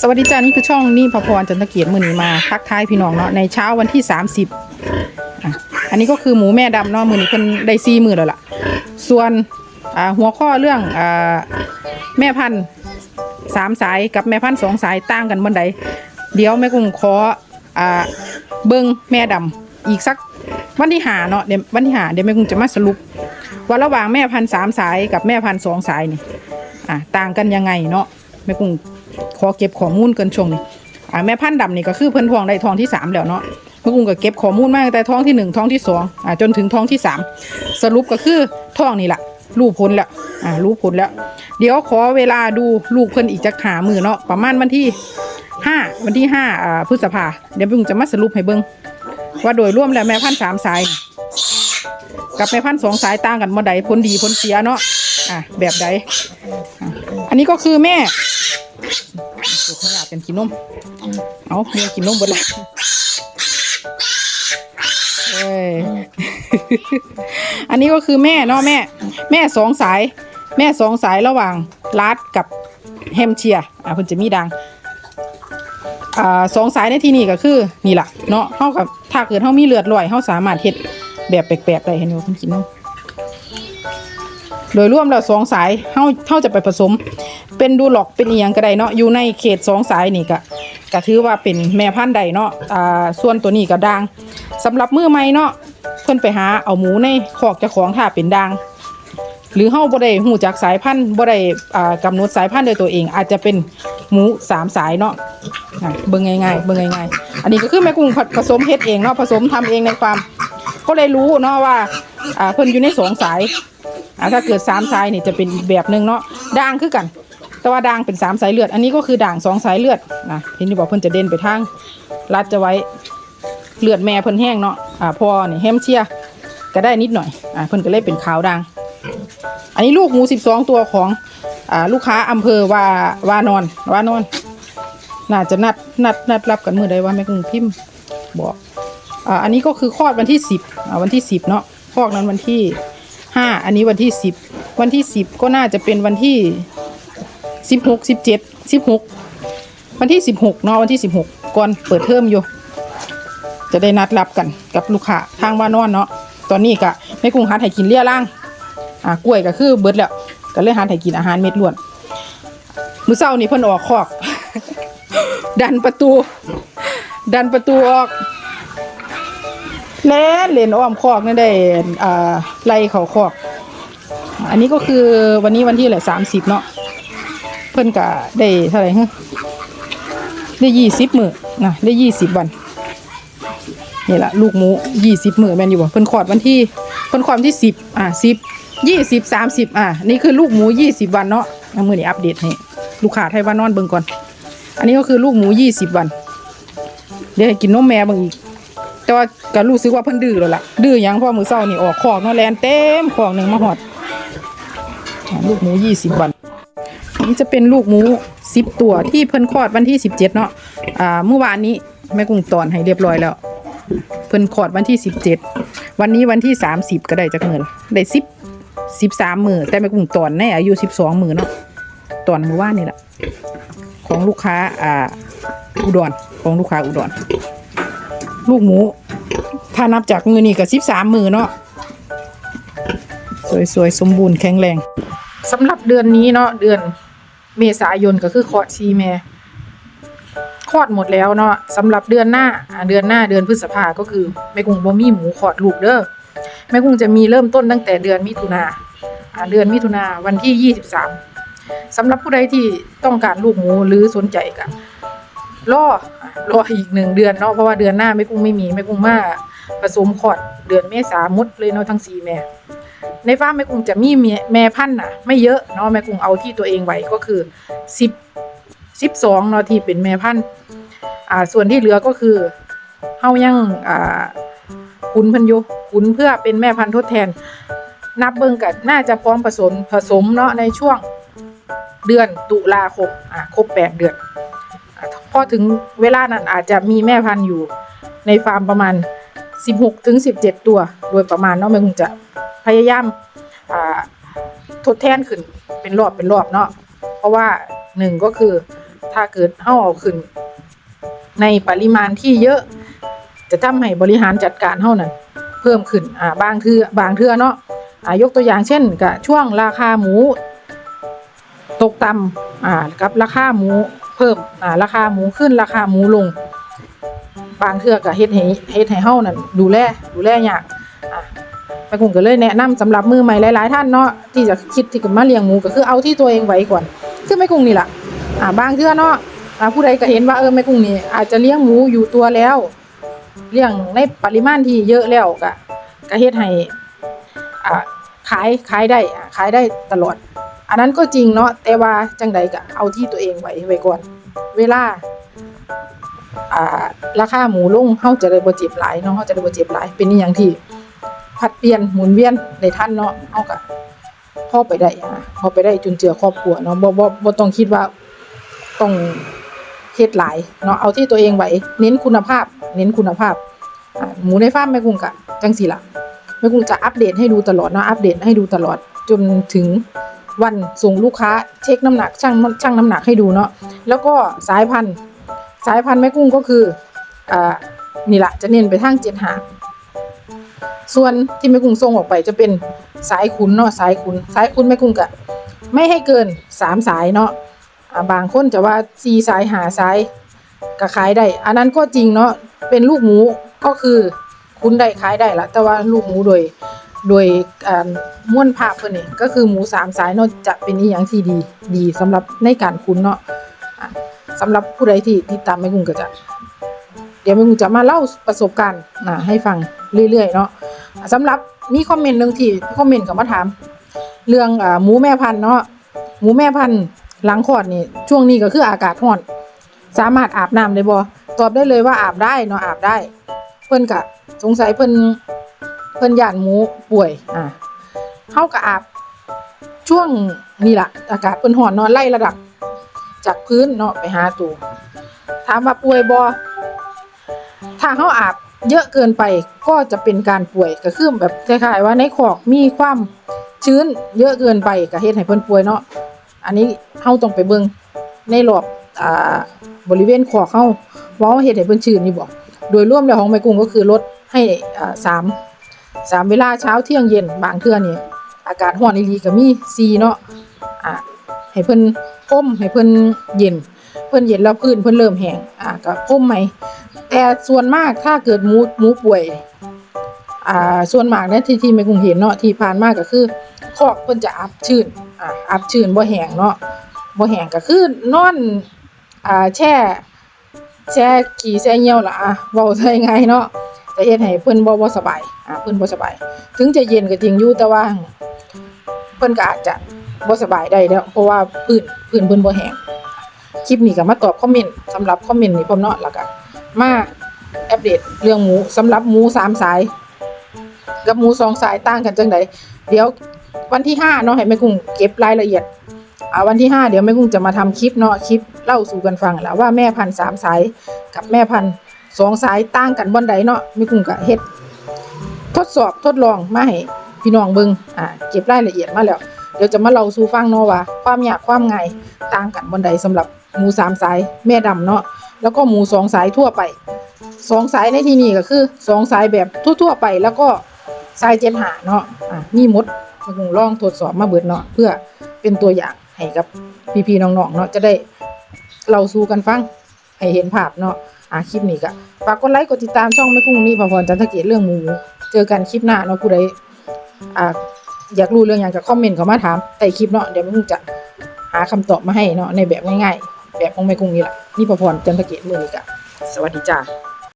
สวัสดีจ้านี่คือช่องนี่พอพรจันทเกียรติมือนี้มาทักทายพี่น้องเนาะในเช้าวันที่ 30อะอันนี้ก็คือหมูแม่ดำเนาะมือนี้เพิ่นได้ซีมือแล้วล่ะ ส่วนอ่าหัวข้อเรื่องอ่าแม่พันธุ์สามสายกับแม่พันธุ์สองสายต่างกันบันใดเดี๋ยวแม่กุ้งขออ่าเบิ้งแม่ดำอีกสักวันที่หาเนาะเดี๋ยววันที่หาเดี๋ยวแม่กุ้งจะมาสรุป ว่าระหว่างแม่พันธุ์สามสายกับแม่พันธุ์สองสายนี่อะต่างกันยังไงเนาะแม่กุ้ง ขอเก็บข้อมูลกันช่วงนี้อ่าแม่พันธุ์ดำนี่ก็คือเพิ่นทองได้ทองที่สามแล้วเนาะเมื่อกุ้งก็เก็บข้อมูลมาตั้งแต่ท้องที่หนึ่งท้องที่สองอ่าจนถึงท้องที่สามสรุปก็คือท้องนี่แหละรู้ผลแล้วอ่ารู้ผลแล้ว เดี๋ยวขอเวลาดูลูกเพิ่นอีกจักหามือเนาะประมาณวันที่ห้าวันที่ห้าอ่าพฤษภาเดี๋ยวแม่กุ้งจะมาสรุปให้เบิ่งว่าโดยรวมแล้วแม่พันสามสาย กับแม่พันสองสายต่างกันเมื่ใดผลดีผลเสียเนาะอะแบบใดอันนี้ก็คือแม่ สุดไม่อยากกันกินนม เอาเมียกินนมหมดเลยเอ้ย อันนี้ก็คือแม่เนาะแม่ แม่สองสาย แม่สองสายระหว่างลาดกับแฮมเชียอะเพิ่นจะมีดังอ่าสองสายในที่นี่ก็คือนี่แหละเนาะเท่ากับถ้าเกิดเท่ามีเลือดลอยเท่าสามารถเฮ็ดแบบแปลกๆได้เห็นไหมเพิ่นกินนม โดยรวมแล้วสองสายเฮาเฮาจะไปผสม เป็นดูหลอกเป็นอีหยังก็ได้เนาะอยู่ในเขตสองสายนี่ก็ก็ถือว่าเป็นแม่พันธุ์ใดเนาะอ่าส่วนตัวนี้ก็ด่างสำหรับมือใหม่เนาะเพิ่นไปหาเอาหมูในคอกเจ้าของถ้าเป็นด่างหรือเฮาบ่ได้ฮู้จักสายพันธุ์บ่ได้อ่ากำหนดสายพันธุ์โดยตัวเอง อาจจะเป็นหมูสามสายเนาะเบิ่งง่ายๆเบิ่งง่ายๆ อันนี้ก็คือแม่กุ้งผสมเฮ็ดเองเนาะผสมทำเองในฟาร์มก็เลยรู้เนาะว่าอ่าเพิ่นอยู่ในสองสาย อ่าถ้าเกิดสามสายนี่จะเป็นอีกแบบหนึ่งเนาะด่างคือกัน แต่ว่าด่างเป็นสามสายเลือด อันนี้ก็คือด่างสองสายเลือดนะเห็นที่บอกเพิ่นจะเด่นไปทางรัดจะไว้เลือดแม่เพิ่นแห้งเนาะอ่าพอนี่แฮมเชียร์ก็ได้นิดหน่อยอ่าเพิ่นก็เลยเป็นขาวด่าง อันนี้ลูกหมูสิบสองตัวของอ่าลูกค้าอำเภอว่าวานอนวานอน น่าจะนัดนัดนัดรับกันมือใดว่าแม่กุ้งพิมพ์บอกอ่าอันนี้ก็คือคลอดวันที่สิบอ่าวันที่สิบเนาะคลอกนั้นวันที่ ห้าอันนี้วันที่สิบวันที่สิบก็น่าจะเป็นวันที่สิบหกสิบเจ็ดสิบหกวันที่สิบหกเนาะวันที่สิบหกก่อนเปิดเทอมอยู่ จะได้นัดรับกันกับลูกค้าทางว่านอนเนาะตอนนี้กะแม่กุ้งหัดให้กินเลี้ยล่างอ่ากล้วยก็คือเบิดแล้วก็เลยหัดให้กินอาหารเม็ดล้วนมือเช้านี่เพิ่นออกคอก ดันประตู ดันประตูออก แล่นเล่นอ้อมคอกนั่ได้อ่าไล่เขาคอก อันนี้ก็คือวันนี้วันที่อะไรสามสิบเนาะเพิ่นก็ได้เท่าไหร่ฮะได้ยี่สิบมือนะได้ยี่สิบวันนี่แหละลูกหมูยี่สิบมือแม่นอยู่บ่เพิ่นขอดวันที่เพิ่นขอดวันที่สิบอ่าสิบยี่สิบสามสิบอ่านี่คือลูกหมูยี่สิบวันเนาะเอามือนี้อัปเดตให้ลูกค้าไทยว่านอนเบิ่งก่อน อันนี้ก็คือลูกหมูยี่สิบวัน เดี๋ยวให้กินนมแม่บิ่งอีก แต่ว่าก็รู้สึกว่าเพิ่นดื้อแล้วล่ะดื้อยังเพราะมือเช้านี่ออกคอกเนาะแลนเต็มคอกหนึ่งมาหอดลูกหมูยี่สิบวันอันนี้จะเป็นลูกหมูสิบตัวที่เพิ่นคลอดวันที่สิบเจ็ดเนาะอ่าเมื่อวานนี้แม่กุ้งตอนให้เรียบร้อยแล้ว เพิ่นคลอดวันที่สิบเจ็ดวันนี้วันที่สามสิบก็ได้จากเงินได้สิบสิบสามมือแต่แม่กุ้งตอนในอายุสิบสองมือเนาะตอนเมื่อวานนี่แหละของลูกค้าอ่าอุดรของลูกค้าอุดรลูกหมู ถ้านับจากมือนี่ก็สิบสามมือเนาะสวยๆ สมบูรณ์แข็งแรงสำหรับเดือนนี้เนาะเดือนเมษายนก็คือคลอดชีแม่คลอดหมดแล้วเนาะสำหรับเดือนหน้าเดือนหน้าเดือนพฤษภาก็คือแม่กุ้งบ่มีหมูคลอดลูกเด้อแม่กุ้งจะมีเริ่มต้นตั้งแต่เดือนมิถุนาเดือนมิถุนาวันที่ยี่สิบสามสำหรับผู้ใดที่ต้องการลูกหมูหรือสนใจกันรอรออีกหนึ่งเดือนเนาะเพราะว่าเดือนหน้าแม่กุ้งไม่มีแม่กุ้งมา ผสมขอดเดือนเมษามุดเลยเนาะทั้งสี่แม่ในฟาร์มแม่กุ้งจะมีแม่พันธุ์น่ะ ไม่เยอะเนาะแม่กุ้งเอาที่ตัวเองไว้ก็คือสิบสิบสองเนาะที่เป็นแม่พันธุ์อ่าส่วนที่เหลือก็คือเฮายังอ่าขุนพันยุขุนเพื่อเป็นแม่พันธุ์ทดแทน นับเบิ่งกันน่าจะพร้อมผสมผสมเนาะในช่วงเดือนตุลาคมอ่าครบแปดเดือนพอถึงเวลานั้นอาจจะมีแม่พันธุ์อยู่ในฟาร์มประมาณ 16 ถึง 17 ตัว โดยประมาณเนาะแม่คงจะพยายามาทดแทนขึ้นเป็นรอบเป็นรอบเนาะเพราะว่าหนึ่งก็คือถ้าเกิดเฮาเอาขึ้น ในปริมาณที่เยอะ จะทำให้บริหารจัดการเฮานั้นเพิ่มขึ้นอ่าบางเทื่อบางเทื่อเนาะอ่ายกตัวอย่างเช่นกะช่วงราคาหมู ตกต่ำอ่ากับราคาหมูเพิ่มอ่าราคาหมูขึ้นราคาหมูลง บางเทื่อก็เฮ็ดให้เฮ็ดให้เฮานั่นดูแลดูแลยากอะแม่กุ้งก็เลยแนะนำสำหรับมือใหม่หลายๆท่านเนาะที่จะคิดที่จะมาเลี้ยงหมูก็คือเอาที่ตัวเองไหวก่อนคือแม่กุ้งนี่ล่ะอ่าบางเทื่อเนาะอ่าผู้ใดก็เห็นว่าเออแม่กุ้งนี่อาจจะเลี้ยงหมูอยู่ตัวแล้ว เลี้ยงในปริมาณที่เยอะแล้วก็ก็เฮ็ดให้อ่าขายขายได้อ่าขายได้ตลอด อันนั้นก็จริงเนาะแต่ว่าจังใดก็เอาที่ตัวเองไว้ไว้ก่อน เวลา ราคาหมูลงเฮาจะได้บ่เจ็บหลายเนาะเฮาจะได้บ่เจ็บหลาย เป็นอย่างที่ผัดเปลี่ยนหมุนเวียนได้ทันเนาะเฮาก็พอไปได้อ่าพอไปได้จุนเจือครอบครัวเนาะบ่บ่บ่ต้องคิดว่าต้องเฮ็ดหลายเนาะเอาที่ตัวเองไหวเน้นคุณภาพ เน้นคุณภาพหมูในฟาร์มแม่กุ้งกะจังซี่ล่ะแม่กุ้งจะอัปเดตให้ดูตลอดเนาะอัปเดตให้ดูตลอดจนถึงวันส่งลูกค้าเช็คน้ำหนักชั่งชั่งน้ำหนักให้ดูเนาะแล้วก็สายพันธุ์ สายพันธุ์แม่กุ้งก็คืออ่านี่แหละจะเน้นไปทางเจ็ดหางส่วนที่แม่กุ้งส่งออกไปจะเป็นสายขุนเนาะสายขุนสายขุนแม่กุ้งกะไม่ให้เกินสามสายเนาะอ่าบางคนจะว่าสี่สายหาสายก็ขายได้ อันนั้นก็จริงเนาะเป็นลูกหมูก็คือคุณได้ขายได้ละแต่ว่าลูกหมูโดยโดยกาม้วนภาพเพิ่นนี่ก็คือหมูสามสายเนาะจะเป็นอีหยังที่ดีดีสำหรับในการคุณเนาะ สำหรับผู้ใดที่ติดตามแม่กุ้งก็จะ เดี๋ยวแม่กุ้งจะมาเล่าประสบการณ์นะให้ฟังเรื่อยๆเนาะสำหรับมีคอมเมนต์หนึ่งที่คอมเมนต์เข้ามาถาม เรื่องอหมูแม่พันธุ์เนาะหมูแม่พันธุ์หลังคลอดนี่ช่วงนี้ก็คืออากาศร้อน สามารถอาบน้ำได้บ่ตอบได้เลยว่าอาบได้เนาะอาบได้ เพิ่นกะสงสัยเพิ่นเพิ่นย่านหมูป่วยอ่าเฮาก็อาบช่วงนี่ละอากาศเพิ่นร้อนเนาะไล่ระดับ จากพื้นเนาะไปหาตัวถามว่าป่วยบ่ถ้าเขาอาบเยอะเกินไปก็จะเป็นการป่วยก็คือแบบคล้ายๆว่าในขอกมีความชื้นเยอะเกินไปก็เฮ็ดให้เพิ่นป่วยเนาะอันนี้เฮาต้องไปเบิ่งในรอบอ่าบริเวณขอกเฮาว่าเฮาเฮ็ดให้เพิ่นชื้นนี่บ่โดยรวมแล้วของแม่กุ้งก็คือลดให้อ่าสามสามเวลาเช้าเที่ยงเย็นบางเทื่อนี่อากาศร้อนอีหลีก็มี4เนาะอ่าให้เพิ่น พ่มให้เพิ่นเย็น เพิ่นเย็นแล้วพื้นเพิ่นเริ่มแห้งอ่าก็พ่มไหมแต่ส่วนมากถ้าเกิดหมูหมูป่วยอ่าส่วนมากเนี่ยที่ที่แม่กุ้งเห็นเนาะที่ผ่านมากก็คือคอกเพิ่นจะอับชื้นอ่าอับชื้นบ่แห้งเนาะบ่แห้งก็คือนอนอ่าแช่แช่ขี้แช่เหี่ยวล่ะอะเว้าได้ไงเนาะจะเฮ็ดให้เพิ่นบ่บ่สบายอ่าเพิ่นบ่สบาย ถึงจะเย็นก็จริงอยู่แต่ว่าเพิ่นก็อาจจะ บ่สบายได้แล้วเพราะว่าพื้นพื้นเพิ่นบ่แห้งคลิปนี้ก็มาตอบคอมเมนต์สำหรับคอมเมนต์นี้พร้อมเนาะแล้วก็มาอัปเดตเรื่องหมูสำหรับหมูสามสาย กับหมูสองสายต่างกันจังไดเดี๋ยววันที่ห้าเนาะให้แม่กุ้งเก็บรายละเอียดอ่าวันที่ห้าเดี๋ยวแม่กุ้งจะมาทำคลิปเนาะคลิปเล่าสู่กันฟังแล้วว่าแม่พันธุ์สามสายกับแม่พันธุ์สองสายต่างกันบ่นใดเนาะแม่กุ้งก็เฮ็ด ทดสอบทดลองมาให้พี่น้องเบิ่งอ่าเก็บรายละเอียดมาแล้ว เดี๋ยวจะมาเล่าสู่ฟังเนาะว่าความยากความง่ายต่างกันบนใดสำหรับหมูสามสายแม่ดำเนาะแล้วก็หมูสองสายทั่วไปสองสายในที่นี้ก็คือสองสายแบบทั่วๆไป แล้วก็สายเจ็ดหาเนาะอะมีหมดมาคงลองทดสอบมาเบิดเนาะเพื่อเป็นตัวอย่างให้กับพี่ๆน้องๆเนาะจะได้เล่าสู่กันฟังให้เห็นภาพเนาะอะคลิปนี้ก็ฝากกดไลค์กดติดตามช่องแม่กุ้งนี่พอพรจันทเกียรเรื่องหมู เจอกันคลิปหน้าเนาะผู้ใดอ่า อยากรู้เรื่องอย่างก็คอมเมนต์เข้ามาถามใต้คลิปเนาะเดี๋ยวแม่กุ้งจะหาคำตอบมาให้เนาะในแบบง่ายๆ แบบของแม่กุ้งนี่แหละนี่พอพรจันทเกตมือนี้กะสวัสดีจ้า